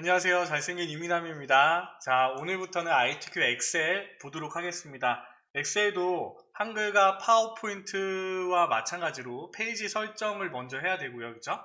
안녕하세요. 잘생긴 이민남입니다. 자, 오늘부터는 ITQ 엑셀 보도록 하겠습니다. 엑셀도 한글과 파워포인트와 마찬가지로 페이지 설정을 먼저 해야 되고요. 그죠?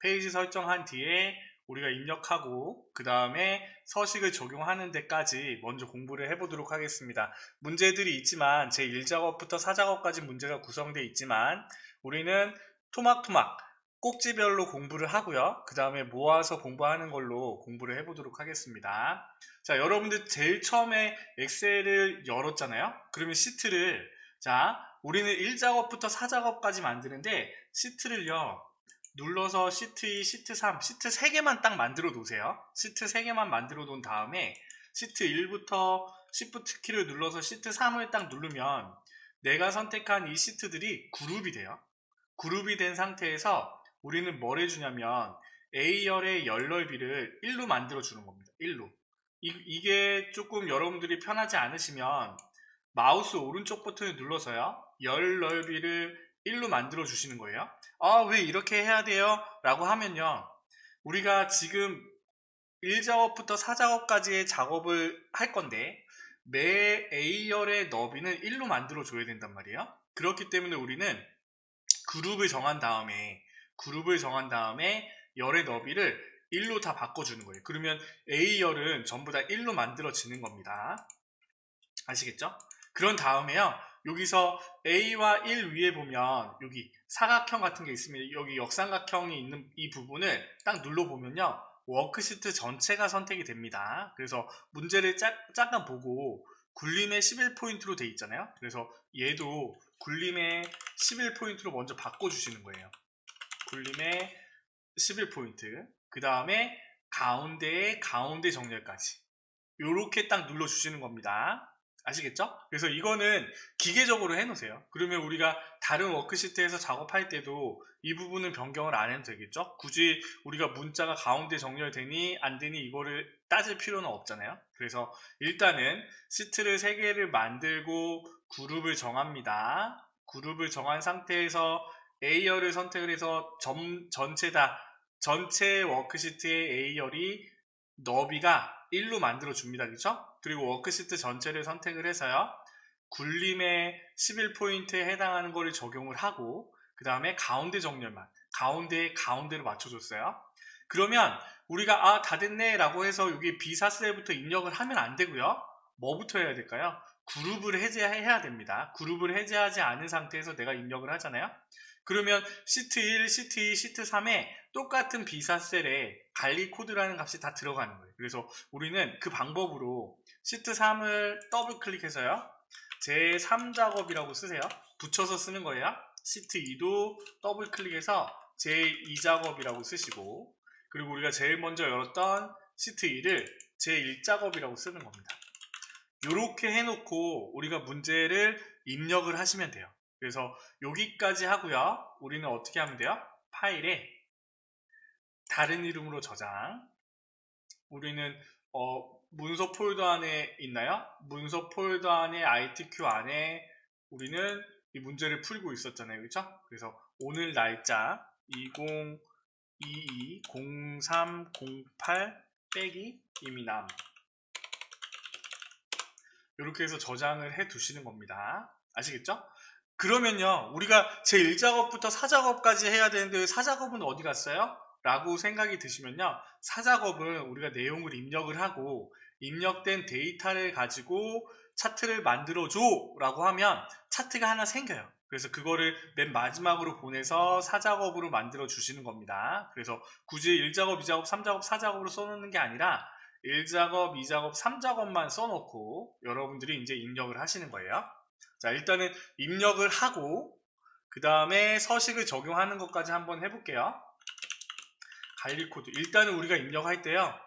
페이지 설정한 뒤에 우리가 입력하고 그 다음에 서식을 적용하는 데까지 먼저 공부를 해보도록 하겠습니다. 문제들이 있지만 제 1작업부터 4작업까지 문제가 구성되어 있지만 우리는 토막토막 꼭지별로 공부를 하고요. 그 다음에 모아서 공부하는 걸로 공부를 해보도록 하겠습니다. 자, 여러분들 제일 처음에 엑셀을 열었잖아요. 그러면 시트를 자, 우리는 1작업부터 4작업까지 만드는데 시트를요. 눌러서 시트 2, 시트 3, 시트 3개만 딱 만들어 놓으세요. 시트 3개만 만들어 놓은 다음에 시트 1부터 Shift 키를 눌러서 시트 3을 딱 누르면 내가 선택한 이 시트들이 그룹이 돼요. 그룹이 된 상태에서 우리는 뭘 해주냐면 A열의 열 넓이를 1로 만들어 주는 겁니다. 1로. 이, 게 조금 여러분들이 편하지 않으시면 마우스 오른쪽 버튼을 눌러서요. 열 넓이를 1로 만들어 주시는 거예요. 아, 왜 이렇게 해야 돼요? 라고 하면요. 우리가 지금 1작업부터 4작업까지의 작업을 할 건데 매 A열의 너비는 1로 만들어 줘야 된단 말이에요. 그렇기 때문에 우리는 그룹을 정한 다음에 그룹을 정한 다음에 열의 너비를 1로 다 바꿔주는 거예요. 그러면 A열은 전부 다 1로 만들어지는 겁니다. 아시겠죠? 그런 다음에요. 여기서 A와 1 위에 보면 여기 사각형 같은 게 있습니다. 여기 역삼각형이 있는 이 부분을 딱 눌러보면요. 워크시트 전체가 선택이 됩니다. 그래서 문제를 짝, 잠깐 보고 굴림의 11포인트로 돼 있잖아요. 그래서 얘도 굴림의 11포인트로 먼저 바꿔주시는 거예요. 굴림의 11포인트 그 다음에 가운데에 가운데 정렬까지 이렇게 딱 눌러주시는 겁니다. 아시겠죠? 그래서 이거는 기계적으로 해놓으세요. 그러면 우리가 다른 워크시트에서 작업할 때도 이 부분은 변경을 안 해도 되겠죠? 굳이 우리가 문자가 가운데 정렬되니 안 되니 이거를 따질 필요는 없잖아요. 그래서 일단은 시트를 3개를 만들고 그룹을 정합니다. 그룹을 정한 상태에서 A열을 선택을 해서 점, 전체 다 전체 워크시트의 A열이 너비가 1로 만들어 줍니다. 그렇죠? 그리고 워크시트 전체를 선택을 해서요. 굴림의 11포인트에 해당하는 거를 적용을 하고 그 다음에 가운데 정렬만 가운데에 가운데를 맞춰줬어요. 그러면 우리가 아 다 됐네 라고 해서 여기 비사셀부터 입력을 하면 안 되고요. 뭐부터 해야 될까요? 그룹을 해제해야 됩니다. 그룹을 해제하지 않은 상태에서 내가 입력을 하잖아요. 그러면 시트 1, 시트 2, 시트 3에 똑같은 비사셀에 관리 코드라는 값이 다 들어가는 거예요. 그래서 우리는 그 방법으로 시트 3을 더블 클릭해서요. 제3작업이라고 쓰세요. 붙여서 쓰는 거예요. 시트 2도 더블 클릭해서 제2작업이라고 쓰시고 그리고 우리가 제일 먼저 열었던 시트 2를 제1작업이라고 쓰는 겁니다. 이렇게 해놓고 우리가 문제를 입력을 하시면 돼요. 그래서 여기까지 하고요. 우리는 어떻게 하면 돼요? 파일에 다른 이름으로 저장. 우리는 어, 문서 폴더 안에 있나요? 문서 폴더 안에 ITQ 안에 우리는 이 문제를 풀고 있었잖아요. 그렇죠? 그래서 오늘 날짜 2022-0308 빼기 이미남 이렇게 해서 저장을 해 두시는 겁니다. 아시겠죠? 그러면요, 우리가 제 1작업부터 4작업까지 해야 되는데 4작업은 어디 갔어요? 라고 생각이 드시면요, 4작업은 우리가 내용을 입력을 하고 입력된 데이터를 가지고 차트를 만들어줘 라고 하면 차트가 하나 생겨요. 그래서 그거를 맨 마지막으로 보내서 4작업으로 만들어 주시는 겁니다. 그래서 굳이 1작업, 2작업, 3작업, 4작업으로 써놓는 게 아니라 1작업, 2작업, 3작업만 써놓고 여러분들이 이제 입력을 하시는 거예요. 자, 일단은 입력을 하고 그 다음에 서식을 적용하는 것까지 한번 해볼게요. 관리 코드. 일단은 우리가 입력할 때요.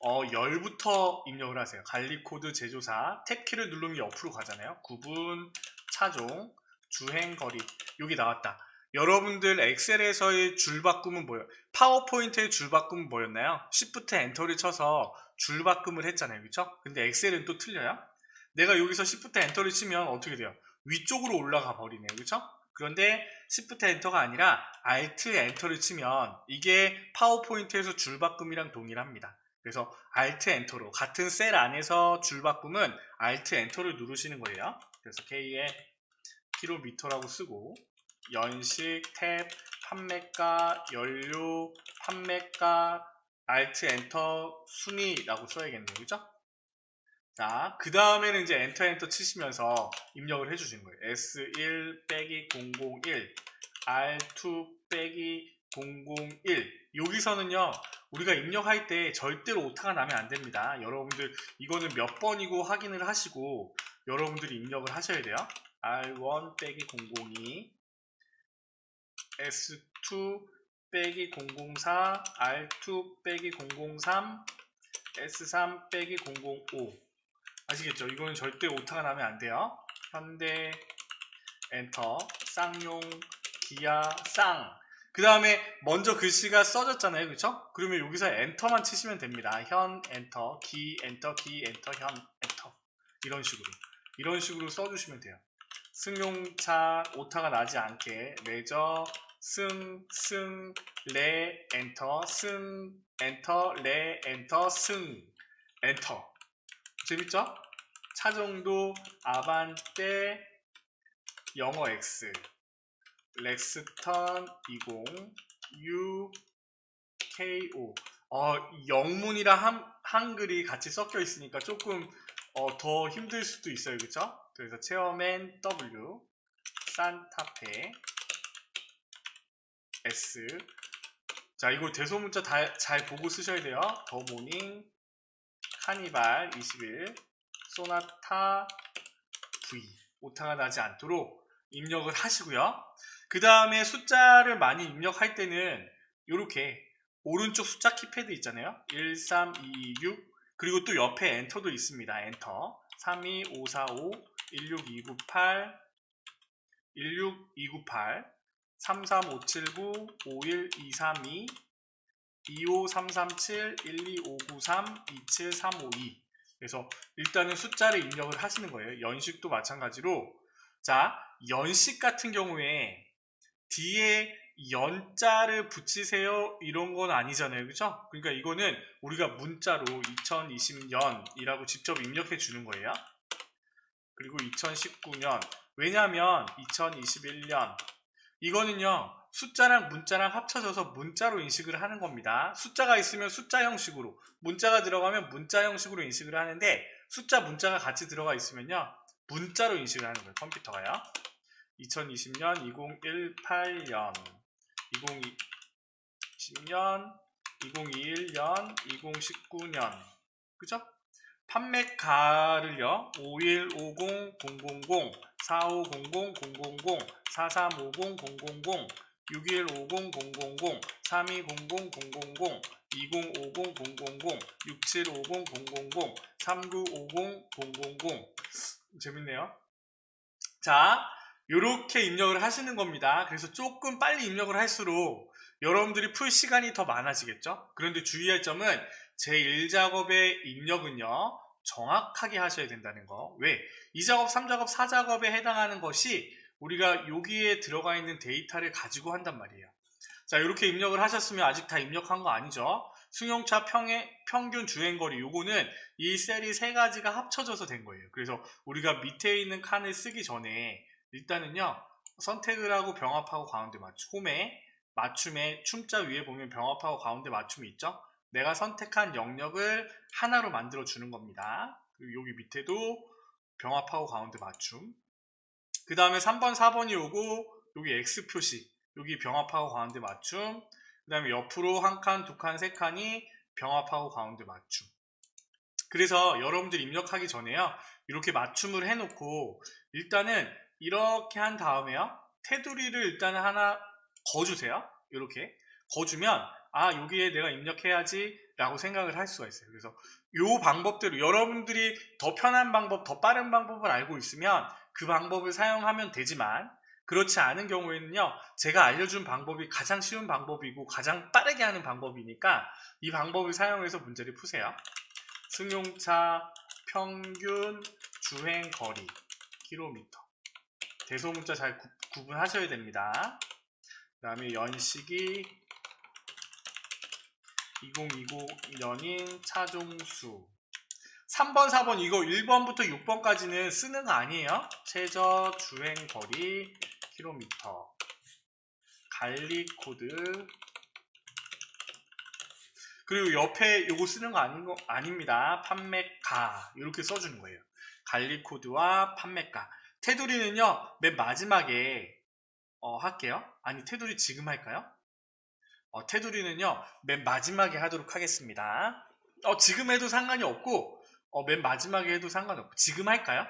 어, 열부터 입력을 하세요. 관리 코드 제조사. 탭키를 누르면 옆으로 가잖아요. 구분, 차종, 주행 거리. 여기 나왔다. 여러분들 엑셀에서의 줄 바꿈은 뭐예요? 파워포인트의 줄 바꿈은 뭐였나요? Shift 엔터를 쳐서 줄 바꿈을 했잖아요. 그렇죠? 근데 엑셀은 또 틀려요. 내가 여기서 Shift 엔터를 치면 어떻게 돼요? 위쪽으로 올라가 버리네요. 그렇죠? 그런데 Shift 엔터가 아니라 Alt 엔터를 치면 이게 파워포인트에서 줄바꿈이랑 동일합니다. 그래서 Alt 엔터로 같은 셀 안에서 줄 바꿈은 Alt 엔터를 누르시는 거예요. 그래서 K에 킬로미터라고 쓰고 연식 탭 판매가 연료 판매가 Alt 엔터 순위라고 써야겠네요. 그죠? 자, 그 다음에는 이제 엔터 엔터 치시면서 입력을 해주시는 거예요. S1 빼기 001 R2 빼기 001 여기서는요 우리가 입력할 때 절대로 오타가 나면 안 됩니다. 여러분들 이거는 몇 번이고 확인을 하시고 여러분들이 입력을 하셔야 돼요. R1 빼기 002 S2 빼기 004 R2 빼기 003 S3 빼기 005 아시겠죠? 이거는 절대 오타가 나면 안 돼요 현대 엔터 쌍용 기아 쌍. 그 다음에 먼저 글씨가 써졌잖아요. 그쵸? 그러면 여기서 엔터만 치시면 됩니다. 현 엔터, 기 엔터, 기 엔터, 현 엔터. 이런 식으로. 이런 식으로 써주시면 돼요. 승용차 오타가 나지 않게 레저 승, 승, 레, 엔터, 승, 엔터, 레, 엔터, 승, 엔터. 재밌죠? 차정도, 아반떼, 영어 X. 렉스턴 20 UKO 어, 영문이랑 한, 한글이 같이 섞여 있으니까 조금 어, 더 힘들 수도 있어요 그쵸? 그래서 체어맨 W 산타페 S 자 이거 대소문자 다, 잘 보고 쓰셔야 돼요 더 모닝 카니발 21 소나타 V 오타가 나지 않도록 입력을 하시고요. 그 다음에 숫자를 많이 입력할 때는 이렇게 오른쪽 숫자 키패드 있잖아요. 13226 그리고 또 옆에 엔터도 있습니다. 엔터. 32545 16298 16298 33579 51232 25337 12593 27352 그래서 일단은 숫자를 입력을 하시는 거예요. 연식도 마찬가지로. 자 연식 같은 경우에 뒤에 연자를 붙이세요. 이런 건 아니잖아요. 그죠 그러니까 이거는 우리가 문자로 2020년이라고 직접 입력해 주는 거예요. 그리고 2019년. 왜냐하면 2021년. 이거는요 숫자랑 문자랑 합쳐져서 문자로 인식을 하는 겁니다. 숫자가 있으면 숫자 형식으로 문자가 들어가면 문자 형식으로 인식을 하는데 숫자 문자가 같이 들어가 있으면요 문자로 인식을 하는 거예요 컴퓨터가요. 2020년 2018년 2020년 2021년 2019년. 그죠? 판매가를요 5150 000 4500 000 4350 000 6150 000 3200 000 2050 000 6750 000 3950 000 재밌네요 자 이렇게 입력을 하시는 겁니다. 그래서 조금 빨리 입력을 할수록 여러분들이 풀 시간이 더 많아지겠죠? 그런데 주의할 점은 제1작업의 입력은요, 정확하게 하셔야 된다는 거. 왜? 2작업, 3작업, 4작업에 해당하는 것이 우리가 여기에 들어가 있는 데이터를 가지고 한단 말이에요. 자, 이렇게 입력을 하셨으면 아직 다 입력한 거 아니죠? 승용차 평의, 평균 주행거리 요거는 이 셀이 세 가지가 합쳐져서 된 거예요. 그래서 우리가 밑에 있는 칸을 쓰기 전에 일단은요 선택을 하고 병합하고 가운데 맞춤 홈에 맞춤에 춤자 위에 보면 병합하고 가운데 맞춤이 있죠 내가 선택한 영역을 하나로 만들어 주는 겁니다 그리고 여기 밑에도 병합하고 가운데 맞춤 그 다음에 3번 4번이 오고 여기 X 표시. 여기 병합하고 가운데 맞춤. 그 다음에 옆으로 한 칸, 두 칸, 세 칸이 병합하고 가운데 맞춤. 그래서 여러분들 입력하기 전에요. 이렇게 맞춤을 해놓고 일단은 이렇게 한 다음에요. 테두리를 일단 하나 거주세요. 이렇게. 거주면 아 여기에 내가 입력해야지 라고 생각을 할 수가 있어요. 그래서 이 방법대로 여러분들이 더 편한 방법 더 빠른 방법을 알고 있으면 그 방법을 사용하면 되지만 그렇지 않은 경우에는요 제가 알려준 방법이 가장 쉬운 방법이고 가장 빠르게 하는 방법이니까 이 방법을 사용해서 문제를 푸세요. 승용차 평균 주행 거리 킬로미터. 대소문자 잘 구, 구분하셔야 됩니다. 그 다음에 연식이 2020년인 차종수 3번, 4번 이거 1번부터 6번까지는 쓰는 거 아니에요? 최저 주행 거리 킬로미터 관리 코드 그리고 옆에 요거 쓰는 거 아닌 거 아닙니다. 판매가 이렇게 써주는 거예요. 관리 코드와 판매가. 테두리는요 맨 마지막에 어, 할게요. 아니 테두리 지금 할까요? 어, 테두리는요 맨 마지막에 하도록 하겠습니다. 어, 지금 해도 상관이 없고 어, 맨 마지막에 해도 상관없고 지금 할까요?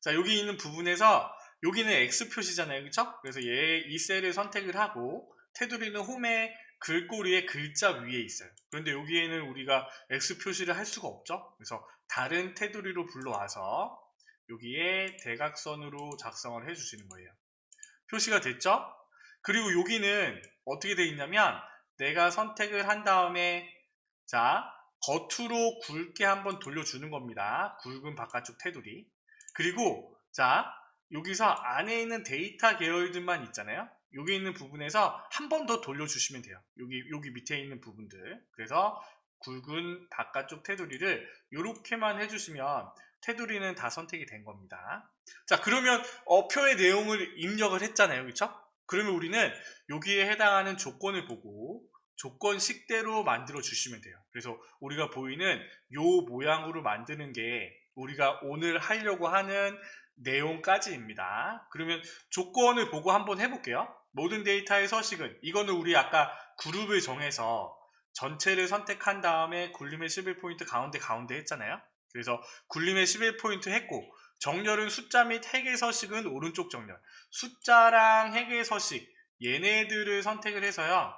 자 여기 있는 부분에서 여기는 X 표시잖아요 그쵸? 그래서 얘 이 셀을 선택을 하고 테두리는 홈의 글꼴이의 글자 위에 있어요 그런데 여기에는 우리가 X 표시를 할 수가 없죠 그래서 다른 테두리로 불러와서 여기에 대각선으로 작성을 해주시는 거예요 표시가 됐죠? 그리고 여기는 어떻게 되어 있냐면 내가 선택을 한 다음에 자 겉으로 굵게 한번 돌려주는 겁니다. 굵은 바깥쪽 테두리. 그리고 자 여기서 안에 있는 데이터 계열들만 있잖아요. 여기 있는 부분에서 한 번 더 돌려주시면 돼요. 여기 여기 밑에 있는 부분들. 그래서 굵은 바깥쪽 테두리를 이렇게만 해주시면 테두리는 다 선택이 된 겁니다. 자 그러면 어, 표의 내용을 입력을 했잖아요. 그렇죠? 그러면 우리는 여기에 해당하는 조건을 보고 조건식대로 만들어 주시면 돼요. 그래서 우리가 보이는 요 모양으로 만드는 게 우리가 오늘 하려고 하는 내용까지입니다. 그러면 조건을 보고 한번 해볼게요. 모든 데이터의 서식은 이거는 우리 아까 그룹을 정해서 전체를 선택한 다음에 굴림의 11포인트 가운데 가운데 했잖아요. 그래서 굴림의 11포인트 했고 정렬은 숫자 및 핵의 서식은 오른쪽 정렬 숫자랑 핵의 서식 얘네들을 선택을 해서요.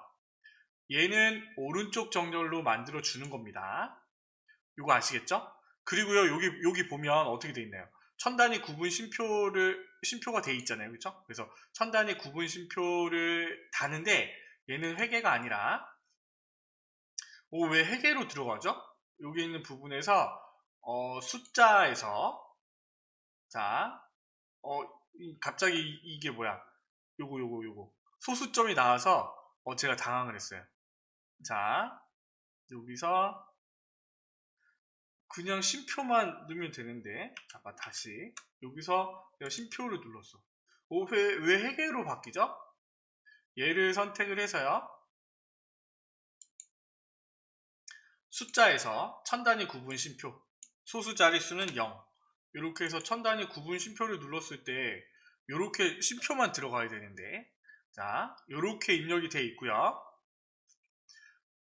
얘는 오른쪽 정렬로 만들어 주는 겁니다. 이거 아시겠죠? 그리고요 여기 여기 보면 어떻게 돼 있나요? 천단위 구분 심표를 심표가 돼 있잖아요, 그렇죠? 그래서 천단위 구분 심표를 다는데 얘는 회계가 아니라 오 왜 회계로 들어가죠? 여기 있는 부분에서 어, 숫자에서 자 어, 갑자기 이게 뭐야? 요거 요거 요거 소수점이 나와서 어, 제가 당황을 했어요. 자, 여기서 그냥 심표만 넣으면 되는데 잠깐 다시 여기서 내가 심표를 눌렀어. 오, 왜, 왜 회계로 바뀌죠? 얘를 선택을 해서요. 숫자에서 천 단위 구분 심표 소수 자릿수는 0 이렇게 해서 천 단위 구분 심표를 눌렀을 때 이렇게 심표만 들어가야 되는데 자 이렇게 입력이 되어 있고요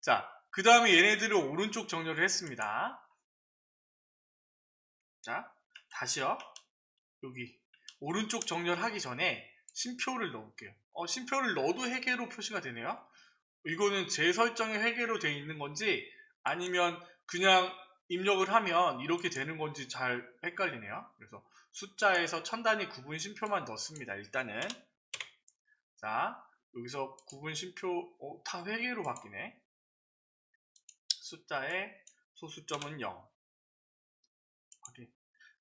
자, 그 다음에 얘네들을 오른쪽 정렬을 했습니다. 자, 다시요. 여기 오른쪽 정렬하기 전에 심표를 넣을게요. 어, 심표를 넣어도 회계로 표시가 되네요. 이거는 제 설정에 회계로 되어 있는 건지 아니면 그냥 입력을 하면 이렇게 되는 건지 잘 헷갈리네요. 그래서 숫자에서 천 단위 구분 심표만 넣습니다. 일단은 자 여기서 구분 심표 어, 다 회계로 바뀌네. 숫자의 소수점은 0.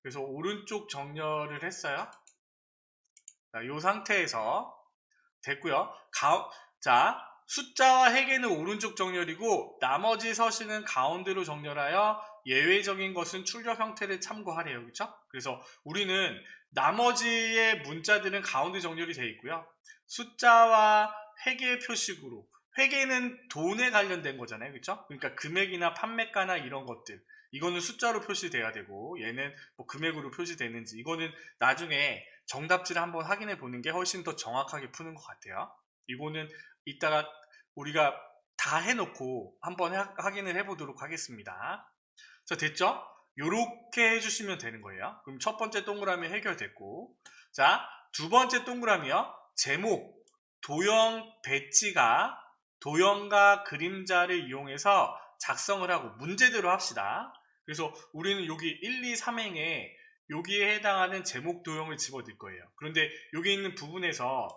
그래서 오른쪽 정렬을 했어요. 자, 이 상태에서 됐고요. 가, 자, 숫자와 회계는 오른쪽 정렬이고 나머지 서식은 가운데로 정렬하여 예외적인 것은 출력 형태를 참고하래요. 그렇죠? 그래서 우리는 나머지의 문자들은 가운데 정렬이 되어 있고요. 숫자와 회계 표식으로 회계는 돈에 관련된 거잖아요. 그렇죠? 그러니까 금액이나 판매가나 이런 것들 이거는 숫자로 표시돼야 되고 얘는 뭐 금액으로 표시되는지 이거는 나중에 정답지를 한번 확인해 보는 게 훨씬 더 정확하게 푸는 것 같아요. 이거는 이따가 우리가 다 해놓고 한번 확인을 해보도록 하겠습니다. 자 됐죠? 이렇게 해주시면 되는 거예요. 그럼 첫 번째 동그라미 해결됐고 자 두 번째 동그라미요. 제목 도형 배지가 도형과 그림자를 이용해서 작성을 하고 문제대로 합시다. 그래서 우리는 여기 1, 2, 3행에 여기에 해당하는 제목 도형을 집어넣을 거예요. 그런데 여기 있는 부분에서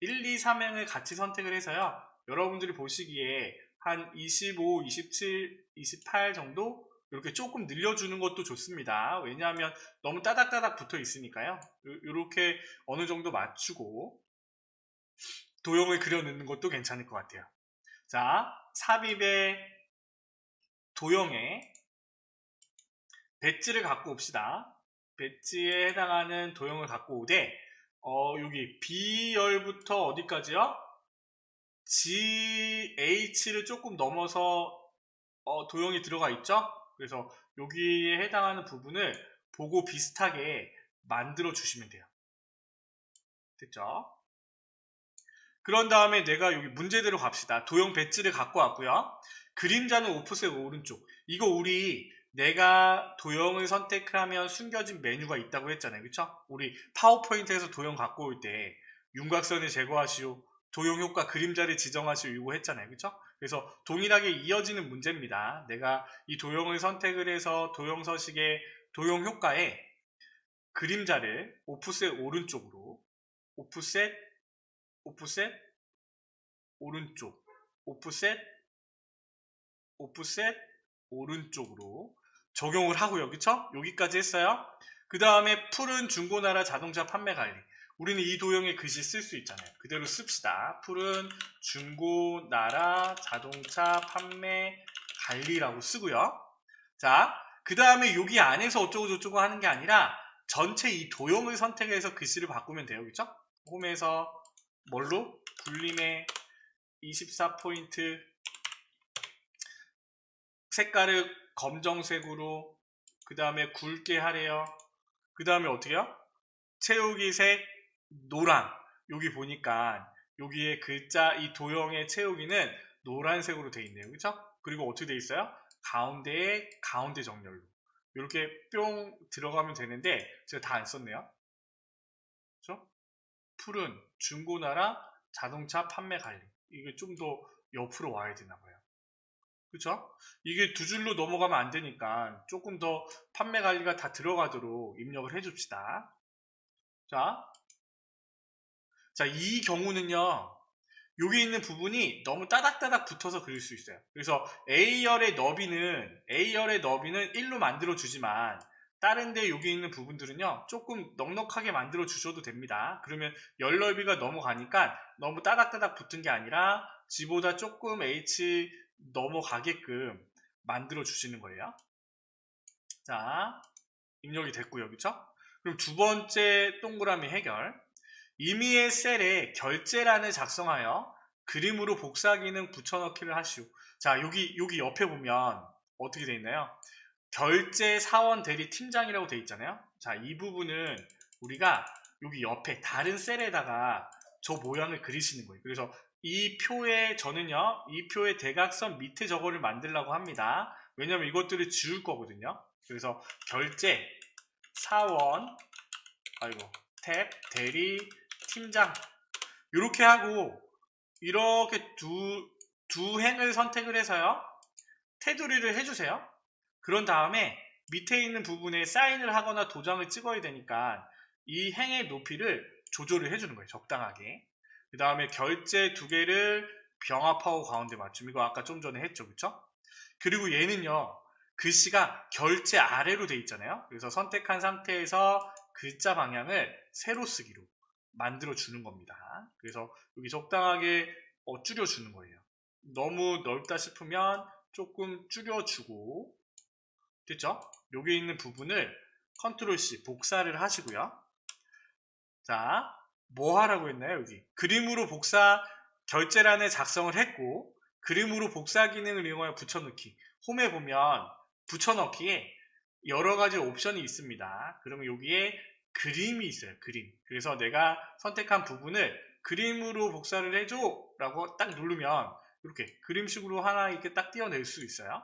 1, 2, 3행을 같이 선택을 해서요. 여러분들이 보시기에 한 25, 27, 28 정도 이렇게 조금 늘려주는 것도 좋습니다. 왜냐하면 너무 따닥따닥 붙어 있으니까요. 이렇게 어느 정도 맞추고 도형을 그려 넣는 것도 괜찮을 것 같아요. 자, 삽입의 도형에 배지를 갖고 옵시다. 배지에 해당하는 도형을 갖고 오되 어, 여기 B열부터 어디까지요? GH를 조금 넘어서 어, 도형이 들어가 있죠? 그래서 여기에 해당하는 부분을 보고 비슷하게 만들어 주시면 돼요. 됐죠? 그런 다음에 내가 여기 문제대로 갑시다. 도형 배지를 갖고 왔고요. 그림자는 오프셋 오른쪽. 이거 우리 내가 도형을 선택하면 숨겨진 메뉴가 있다고 했잖아요. 그쵸? 우리 파워포인트에서 도형 갖고 올 때 윤곽선을 제거하시오. 도형 효과 그림자를 지정하시오. 이거 했잖아요. 그쵸? 그래서 동일하게 이어지는 문제입니다. 내가 이 도형을 선택을 해서 도형 서식의 도형 효과에 그림자를 오프셋 오른쪽으로 오프셋 오프셋 오른쪽 오프셋 오프셋 오른쪽으로 적용을 하고요. 그쵸? 여기까지 했어요. 그 다음에 풀은 중고나라 자동차 판매 관리. 우리는 이 도형의 글씨 쓸 수 있잖아요. 그대로 씁시다. 풀은 중고나라 자동차 판매 관리라고 쓰고요. 자, 그 다음에 여기 안에서 어쩌고 저쩌고 하는 게 아니라 전체 이 도형을 선택해서 글씨를 바꾸면 돼요. 그쵸? 홈에서 뭘로? 불림의 24포인트 색깔을 검정색으로 그 다음에 굵게 하래요. 그 다음에 어떻게요? 채우기색 노랑 여기 보니까 여기에 글자 이 도형의 채우기는 노란색으로 되어 있네요. 그쵸? 그리고 어떻게 되어 있어요? 가운데에 가운데 정렬로 이렇게 뿅 들어가면 되는데 제가 다 안 썼네요. 그쵸? 풀은 중고나라 자동차 판매 관리 이게 좀 더 옆으로 와야 되나 봐요. 그쵸? 이게 두 줄로 넘어가면 안 되니까 조금 더 판매 관리가 다 들어가도록 입력을 해줍시다. 자, 자, 이 경우는요, 여기 있는 부분이 너무 따닥따닥 붙어서 그릴 수 있어요. 그래서 A열의 너비는, A열의 너비는 1로 만들어 주지만, 다른데 여기 있는 부분들은요, 조금 넉넉하게 만들어 주셔도 됩니다. 그러면 열 넓이가 넘어가니까 너무 따닥따닥 붙은 게 아니라, G보다 조금 H 넘어가게끔 만들어 주시는 거예요. 자, 입력이 됐고요. 그쵸? 그럼 두 번째 동그라미 해결. 임의의 셀에 결제란을 작성하여 그림으로 복사 기능 붙여넣기를 하시오. 자, 여기, 여기 옆에 보면 어떻게 돼 있나요? 결제 사원 대리 팀장이라고 돼 있잖아요. 자, 이 부분은 우리가 여기 옆에 다른 셀에다가 저 모양을 그리시는 거예요. 그래서 이 표에 저는요, 이 표의 대각선 밑에 저거를 만들려고 합니다. 왜냐면 이것들을 지울 거거든요. 그래서 결제, 사원, 아이고, 탭, 대리, 팀장. 이렇게 하고, 이렇게 두, 두 행을 선택을 해서요, 테두리를 해주세요. 그런 다음에 밑에 있는 부분에 사인을 하거나 도장을 찍어야 되니까 이 행의 높이를 조절을 해주는 거예요. 적당하게. 그 다음에 결제 두 개를 병합하고 가운데 맞춤. 이거 아까 좀 전에 했죠. 그쵸? 그리고 얘는요. 글씨가 결제 아래로 돼 있잖아요. 그래서 선택한 상태에서 글자 방향을 세로 쓰기로 만들어 주는 겁니다. 그래서 여기 적당하게 어, 줄여 주는 거예요. 너무 넓다 싶으면 조금 줄여주고 됐죠? 여기 있는 부분을 컨트롤 C 복사를 하시고요. 자, 뭐 하라고 했나요? 여기 그림으로 복사 결제란에 작성을 했고 그림으로 복사 기능을 이용하여 붙여넣기 홈에 보면 붙여넣기에 여러 가지 옵션이 있습니다. 그러면 여기에 그림이 있어요. 그림. 그래서 내가 선택한 부분을 그림으로 복사를 해줘 라고 딱 누르면 이렇게 그림식으로 하나 이렇게 딱 띄어낼 수 있어요.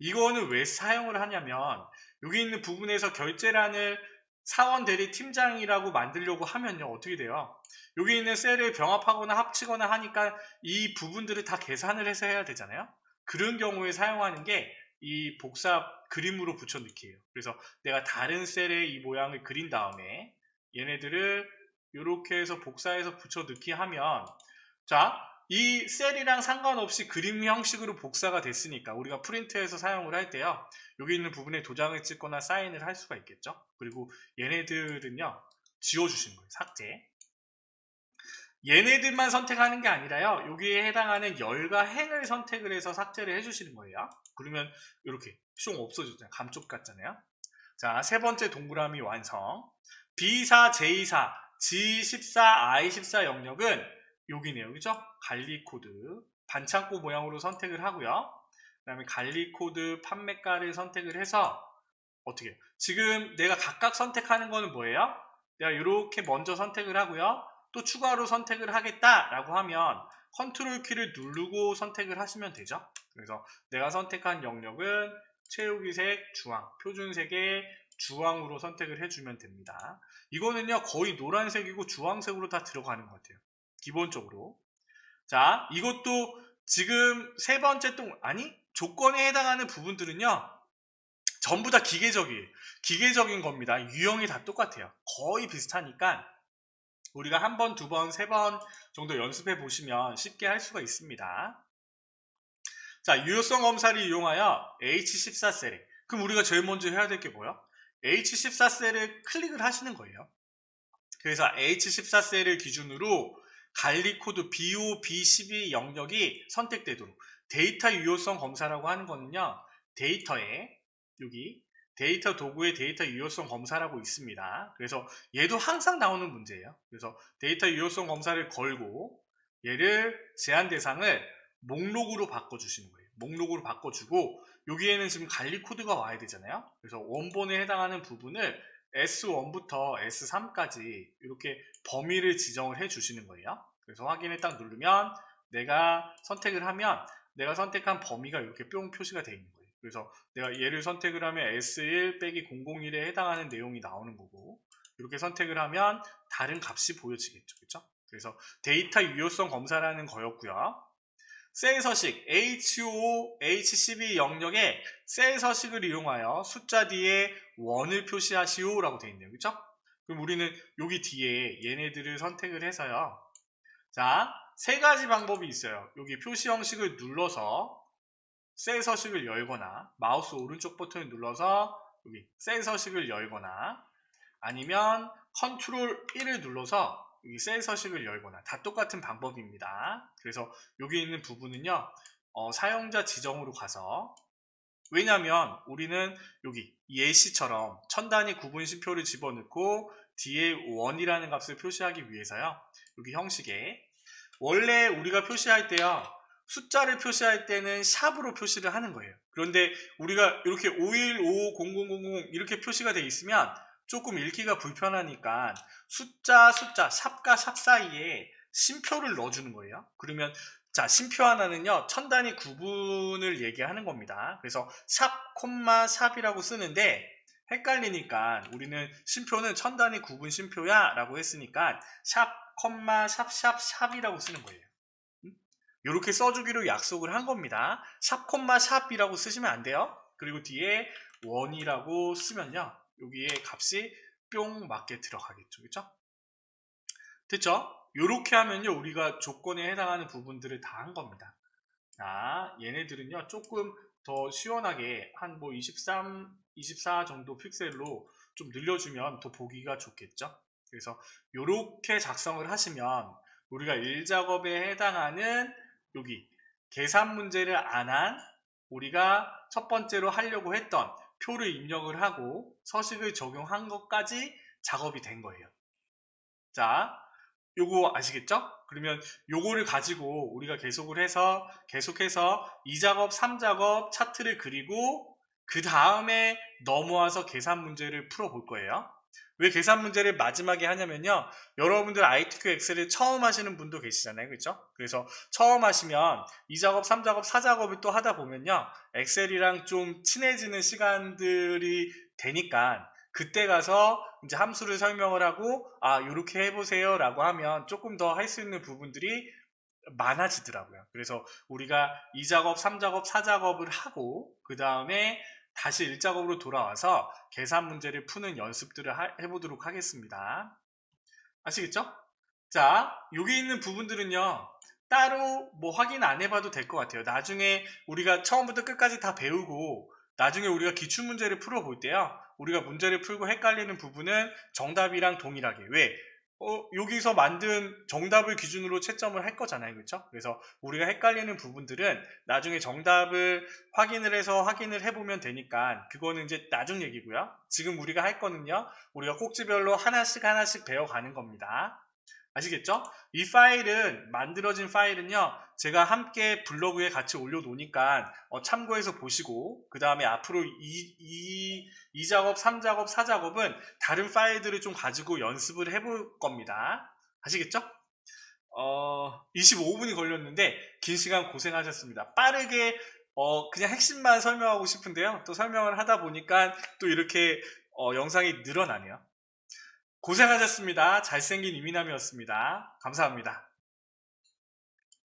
이거는 왜 사용을 하냐면 여기 있는 부분에서 결제란을 사원 대리 팀장이라고 만들려고 하면요. 어떻게 돼요? 여기 있는 셀을 병합하거나 합치거나 하니까 이 부분들을 다 계산을 해서 해야 되잖아요. 그런 경우에 사용하는 게 이 복사 그림으로 붙여넣기예요. 그래서 내가 다른 셀에 이 모양을 그린 다음에 얘네들을 이렇게 해서 복사해서 붙여넣기 하면 자 이 셀이랑 상관없이 그림 형식으로 복사가 됐으니까 우리가 프린트해서 사용을 할 때요 여기 있는 부분에 도장을 찍거나 사인을 할 수가 있겠죠. 그리고 얘네들은요, 지워주시는 거예요. 삭제. 얘네들만 선택하는 게 아니라요. 여기에 해당하는 열과 행을 선택을 해서 삭제를 해주시는 거예요. 그러면 이렇게 숑 없어졌잖아요. 감쪽 같잖아요. 자, 세 번째 동그라미 완성. B4, J4, G14, I14 영역은 여기네요. 그죠? 관리 코드. 반창고 모양으로 선택을 하고요. 그 다음에 관리 코드 판매가를 선택을 해서 어떻게? 지금 내가 각각 선택하는 거는 뭐예요? 내가 이렇게 먼저 선택을 하고요. 또 추가로 선택을 하겠다라고 하면 컨트롤 키를 누르고 선택을 하시면 되죠. 그래서 내가 선택한 영역은 채우기색, 주황, 표준색의 주황으로 선택을 해주면 됩니다. 이거는요 거의 노란색이고 주황색으로 다 들어가는 것 같아요. 기본적으로. 자, 이것도 지금 세 번째 동 아니 조건에 해당하는 부분들은요 전부 다 기계적이에요. 기계적인 겁니다. 유형이 다 똑같아요. 거의 비슷하니까 우리가 한 번, 두 번, 세 번 정도 연습해 보시면 쉽게 할 수가 있습니다. 자, 유효성 검사를 이용하여 H14 셀에 그럼 우리가 제일 먼저 해야 될 게 뭐야? H14 셀을 클릭을 하시는 거예요. 그래서 H14 셀을 기준으로 관리 코드 BO, B12 영역이 선택되도록 데이터 유효성 검사라고 하는 거는요. 데이터에 여기 데이터 도구의 데이터 유효성 검사라고 있습니다. 그래서 얘도 항상 나오는 문제예요. 그래서 데이터 유효성 검사를 걸고 얘를 제한 대상을 목록으로 바꿔주시는 거예요. 목록으로 바꿔주고 여기에는 지금 관리 코드가 와야 되잖아요. 그래서 원본에 해당하는 부분을 S1부터 S3까지 이렇게 범위를 지정을 해 주시는 거예요. 그래서 확인을 딱 누르면 내가 선택을 하면 내가 선택한 범위가 이렇게 뿅 표시가 되어 있는 거예요. 그래서 내가 얘를 선택을 하면 S1 빼기 001에 해당하는 내용이 나오는 거고 이렇게 선택을 하면 다른 값이 보여지겠죠. 그렇죠? 그래서 데이터 유효성 검사라는 거였고요. 셀 서식 HO, H12 영역에 셀 서식을 이용하여 숫자 뒤에 원을 표시하시오 라고 되어 있네요. 그렇죠? 그럼 우리는 여기 뒤에 얘네들을 선택을 해서요. 자, 세 가지 방법이 있어요. 여기 표시 형식을 눌러서 셀 서식을 열거나 마우스 오른쪽 버튼을 눌러서 여기 셀 서식을 열거나 아니면 컨트롤 1을 눌러서 셀 서식을 열거나 다 똑같은 방법입니다. 그래서 여기 있는 부분은요 어, 사용자 지정으로 가서 왜냐하면 우리는 여기 예시처럼 천 단위 구분 심표를 집어넣고 뒤에 원이라는 값을 표시하기 위해서요 여기 형식에 원래 우리가 표시할 때요 숫자를 표시할 때는 샵으로 표시를 하는 거예요. 그런데 우리가 이렇게 51550000 이렇게 표시가 돼 있으면 조금 읽기가 불편하니까 숫자 숫자 샵과 샵 사이에 심표를 넣어주는 거예요. 그러면 자 심표 하나는요 천 단위 구분을 얘기하는 겁니다. 그래서 샵 콤마 샵이라고 쓰는데 헷갈리니까 우리는 심표는 천 단위 구분 심표야 라고 했으니까 샵 콤마 샵 샵 샵이라고 쓰는 거예요. 이렇게 써주기로 약속을 한 겁니다. 샵 콤마 샵이라고 쓰시면 안 돼요. 그리고 뒤에 원이라고 쓰면요. 여기에 값이 뿅 맞게 들어가겠죠. 그죠? 됐죠? 이렇게 하면요. 우리가 조건에 해당하는 부분들을 다 한 겁니다. 자, 얘네들은요. 조금 더 시원하게 한 뭐 23, 24 정도 픽셀로 좀 늘려주면 더 보기가 좋겠죠. 그래서 이렇게 작성을 하시면 우리가 1작업에 해당하는 여기 계산 문제를 안 한 우리가 첫 번째로 하려고 했던 표를 입력을 하고 서식을 적용한 것까지 작업이 된 거예요. 자, 요거 아시겠죠? 그러면 요거를 가지고 우리가 계속을 해서 계속해서 2작업, 3작업 차트를 그리고 그 다음에 넘어와서 계산 문제를 풀어볼 거예요. 왜 계산 문제를 마지막에 하냐면요. 여러분들 ITQ 엑셀을 처음 하시는 분도 계시잖아요. 그렇죠? 그래서 처음 하시면 2작업, 3작업, 4작업을 또 하다 보면요. 엑셀이랑 좀 친해지는 시간들이 되니까 그때 가서 이제 함수를 설명을 하고 아, 이렇게 해 보세요 라고 하면 조금 더 할 수 있는 부분들이 많아지더라고요. 그래서 우리가 2작업, 3작업, 4작업을 하고 그 다음에 다시 1작업으로 돌아와서 계산 문제를 푸는 연습들을 하, 해보도록 하겠습니다. 아시겠죠? 자, 여기 있는 부분들은요. 따로 뭐 확인 안 해봐도 될 것 같아요. 나중에 우리가 처음부터 끝까지 다 배우고 나중에 우리가 기출 문제를 풀어볼 때요. 우리가 문제를 풀고 헷갈리는 부분은 정답이랑 동일하게 왜? 어, 여기서 만든 정답을 기준으로 채점을 할 거잖아요. 그렇죠? 그래서 우리가 헷갈리는 부분들은 나중에 정답을 확인을 해서 확인을 해보면 되니까 그거는 이제 나중 얘기고요. 지금 우리가 할 거는요. 우리가 꼭지별로 하나씩 하나씩 배워가는 겁니다. 아시겠죠? 이 파일은 만들어진 파일은요. 제가 함께 블로그에 같이 올려놓으니까 어, 참고해서 보시고 그 다음에 앞으로 이, 이, 이 작업, 3작업, 4작업은 다른 파일들을 좀 가지고 연습을 해볼 겁니다. 아시겠죠? 어, 25분이 걸렸는데 긴 시간 고생하셨습니다. 빠르게 어, 그냥 핵심만 설명하고 싶은데요. 또 설명을 하다 보니까 또 이렇게 어, 영상이 늘어나네요. 고생하셨습니다. 잘생긴 이민남이었습니다. 감사합니다.